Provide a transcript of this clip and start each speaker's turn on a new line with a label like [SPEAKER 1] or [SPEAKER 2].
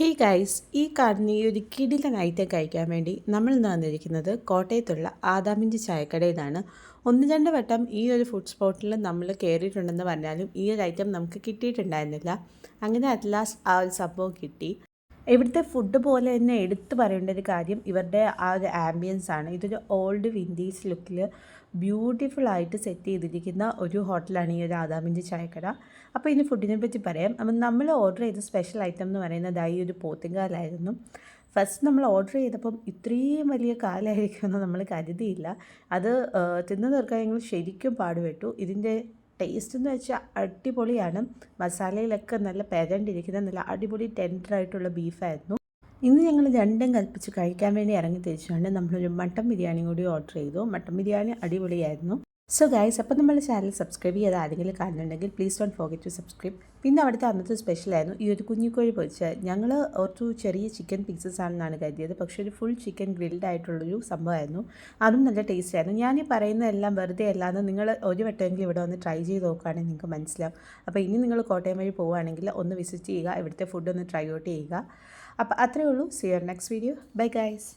[SPEAKER 1] Hey guys ഈ കാണുന്ന ഈ ഒരു കിടിലൻ ഐറ്റം കഴിക്കാൻ വേണ്ടി നമ്മൾ ഇന്ന് വന്നിരിക്കുന്നത് കോട്ടയത്തുള്ള ആദാമിന്റെ ചായക്കടയിലാണ്. ഒന്ന് രണ്ട് വട്ടം ഈ ഒരു ഫുഡ് സ്പോട്ടിൽ നമ്മൾ കയറിയിട്ടുണ്ടെന്ന് പറഞ്ഞാലും ഈ ഒരു ഐറ്റം നമുക്ക് കിട്ടിയിട്ടുണ്ടായിരുന്നില്ല. അങ്ങനെ അറ്റ് ലാസ്റ്റ് ആ ഒരു സംഭവം കിട്ടി. ഇവിടുത്തെ ഫുഡ് പോലെ തന്നെ എടുത്തു പറയേണ്ട ഒരു കാര്യം ഇവരുടെ ആ ഒരു ആംബിയൻസ് ആണ്. ഇതൊരു ഓൾഡ് വിൻഡീസ് ലുക്കിൽ ബ്യൂട്ടിഫുൾ ആയിട്ട് സെറ്റ് ചെയ്തിരിക്കുന്ന ഒരു ഹോട്ടലാണ് ഈ ഒരു ആദാമിന്റെ ചായക്കട. അപ്പോൾ ഇനി ഫുഡിനെ പറ്റി പറയാം. അപ്പം നമ്മൾ ഓർഡർ ചെയ്ത സ്പെഷ്യൽ ഐറ്റം എന്ന് പറയുന്നത് ഈ ഒരു പോത്തിങ്കാലായിരുന്നു ഫസ്റ്റ് നമ്മൾ ഓർഡർ ചെയ്തപ്പം ഇത്രയും വലിയ കാലായിരിക്കുമെന്ന് നമ്മൾ കരുതിയില്ല. അത് തിന്നു തീർക്കാൻ ഞങ്ങൾ ശരിക്കും പാടുപെട്ടു. ഇതിന്റെ ടേസ്റ്റ് എന്ന് വെച്ചാൽ അടിപൊളിയാണ്. മസാലയിലൊക്കെ നല്ല പെരണ്ടിരിക്കുന്ന നല്ല അടിപൊളി ടെൻഡർ ടെൻഡറായിട്ടുള്ള ബീഫായിരുന്നു ഇന്ന് ഞങ്ങൾ രണ്ടും കൽപ്പിച്ച് കഴിക്കാൻ വേണ്ടി ഇറങ്ങി തിരിച്ചുകൊണ്ട് നമ്മളൊരു മട്ടൻ ബിരിയാണി കൂടി ഓർഡർ ചെയ്തു. മട്ടൻ ബിരിയാണി അടിപൊളിയായിരുന്നു. സോ ഗൈസ് അപ്പോൾ നമ്മുടെ ചാനൽ സബ്സ്ക്രൈബ് ചെയ്ത് ആരെങ്കിലും കാണുന്നുണ്ടെങ്കിൽ please don't forget to subscribe പിന്നെ അവിടുത്തെ അന്നത്തെ സ്പെഷ്യലായിരുന്നു ഈ ഒരു കുഞ്ഞിക്കോഴി പൊരിച്ച്. ഞങ്ങൾ ഒരു ചെറിയ ചിക്കൻ പീസസ് ആണെന്നാണ് കരുതിയത്. പക്ഷേ ഒരു ഫുൾ ചിക്കൻ ഗ്രിൽഡ് ആയിട്ടുള്ളൊരു സംഭവമായിരുന്നു. അതും നല്ല ടേസ്റ്റ് ആയിരുന്നു. ഞാൻ ഈ പറയുന്നതെല്ലാം വെറുതെ അല്ലാതെ നിങ്ങൾ ഒരു വട്ടമെങ്കിലും ഇവിടെ വന്ന് ട്രൈ ചെയ്ത് നോക്കുകയാണെങ്കിൽ നിങ്ങൾക്ക് മനസ്സിലാവും. അപ്പോൾ ഇനി നിങ്ങൾ കോട്ടയം വഴി പോവുകയാണെങ്കിൽ ഒന്ന് വിസിറ്റ് ചെയ്യുക. ഇവിടുത്തെ ഫുഡ് ഒന്ന് ട്രൈ ഔട്ട് ചെയ്യുക. അപ്പോൾ അത്രയേ ഉള്ളൂ. See ya next video bye guys